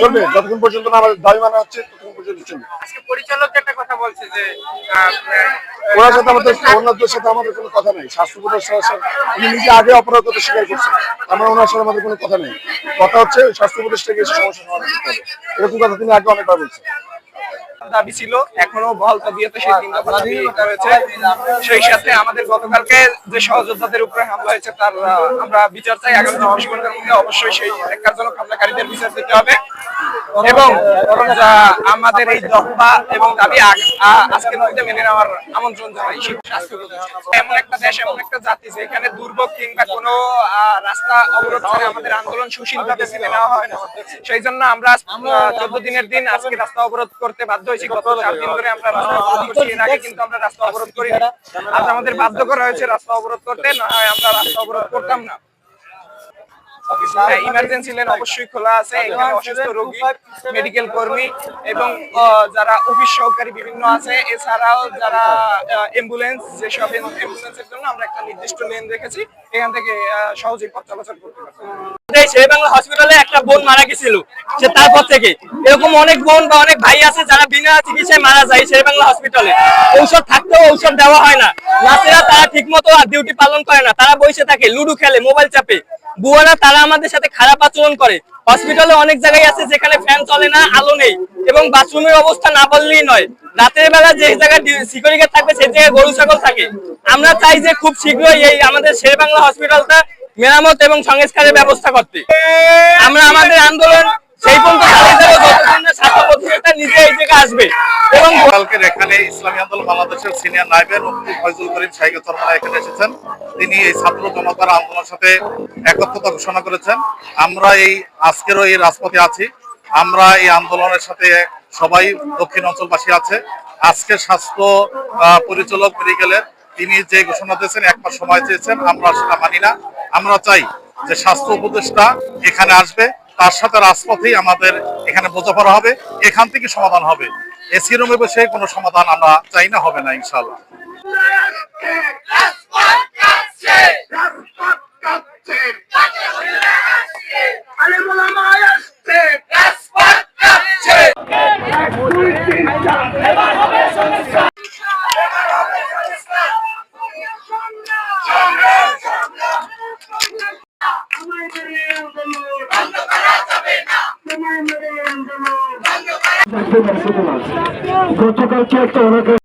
চলবে যতক্ষণ পর্যন্ত না আমাদের দাবি মানা হচ্ছে ততক্ষণ পর্যন্ত চলবে। আজকে পরিচালক একটা কথা বলছে যে ওনার সাথে আমাদের ওনাদের সাথে আমাদের কোনো কথা নেই। স্বাস্থ্য উপদেষ্টার উনি নিজে আগে অপরাধ করতে স্বীকার করছে আমরা ওনার সাথে আমাদের কোনো কথা নেই। কথা হচ্ছে স্বাস্থ্য উপদেষ্টাকে এসে সমস্যা সমাধান করতে হবে। এরকম কথা তিনি আগে অনেকবার বলছেন। দাবি ছিল, এখনও বহাল তবিয়তে সেই তিন দফা দাবি রয়েছে সেই সাথে আমাদের গতকালকে যে সহযোদ্ধাদের উপরে হামলা হয়েছে, তার আমরা বিচার চাই। আগামী চব্বিশ ঘণ্টার মধ্যে অবশ্যই সেই ন্যাক্কারজনক হামলাকারীদের বিচার দিতে হবে। এবং আমাদের এই দফা এবং দাবি আজকের মধ্যে মেনে নেওয়ার আমন্ত্রণ জানাই। এমন একটা দেশ, এমন একটা জাতি যেখানে দুর্ভোগ কিংবা কোনো রাস্তা অবরোধ করে আমাদের আন্দোলন সুশীলভাবে মেনে নেওয়া হয় না। সেই জন্য আমরা চোদ্দ দিনের দিন আজকে রাস্তা অবরোধ করতে বাধ্য হয়েছি। গত চার দিন ধরে আমরা রাস্তা অবরোধ করছি। এর আগে কিন্তু আমরা রাস্তা অবরোধ করি না। আজ আমাদের বাধ্য করা হয়েছে রাস্তা অবরোধ করতে। না হয় আমরা রাস্তা অবরোধ করতাম না। ইমার্জেন্সি লেন অবশ্যই খোলা আছে। এখানে অসুস্থ রোগী মেডিকেল কর্মী এবং যারা অফিস সহকারী বিভিন্ন আছে এছাড়াও যারা অ্যাম্বুলেন্স যেসব অ্যাম্বুলেন্সের জন্য আমরা একটা নির্দিষ্ট লেন রেখেছি এখান থেকে সহজেই পথ চলাচল করতে পারব। শেরে বাংলা হসপিটালে একটা বোন মারা গেছিল সে তারপর থেকে। এরকম অনেক বোন বা অনেক ভাই আছে যারা বিনা চিকিৎসায় মারা যায় শেরে বাংলা হসপিটালে ঔষধ থাকতেও ঔষধ দেওয়া হয় না। নার্সেরা তারা ঠিক মতো ডিউটি পালন করে না। তারা বসে থাকে লুডু খেলে মোবাইল চাপে। বুয়ারা তারা আমাদের সাথে খারাপ আচরণ করে। হসপিটালে অনেক জায়গায় আছে যেখানে ফ্যান চলে না, আলো নেই। এবং বাথরুমের অবস্থা না বললেই নয়। রাতের বেলা যে জায়গায় সিকিউরিটি থাকবে, সেই জায়গায় গরু, ছাগল থাকে। আমরা চাই যে খুব শীঘ্রই এই আমাদের শের বাংলা হসপিটালটা মেরামত এবং সংস্কারের ব্যবস্থা করতে। আমরা আমাদের আন্দোলন সেই পর্যন্ত নিজে এই জায়গায় আসবে। এবং কালকের এখানে ইসলামী আন্দোলন বাংলাদেশের সিনিয়র নাইবের ফয়জুল করিম এখানে এসেছেন। তিনি এই ছাত্র জনতার আন্দোলনের সাথে একত্রতা ঘোষণা করেছেন। আমরা এই আজকেরও এই রাজপথে আছি। আমরা এই আন্দোলনের সাথে সবাই দক্ষিণ অঞ্চলবাসী আছে। আজকে স্বাস্থ্য পরিচালক মেডিকেলের তিনি যে ঘোষণা দিয়েছেন, এক সময় চেয়েছেন, আমরা সেটা মানি না। আমরা চাই যে স্বাস্থ্য উপদেষ্টা এখানে আসবে। তার সাথে রাজপথেই আমাদের এখানে বোঝাপড়া হবে, এখান থেকে সমাধান হবে। এসি রুমে বসে কোনো সমাধান আমরা চাই না, হবে না ইনশাল্লাহ গতকালকে একটা ওনাকে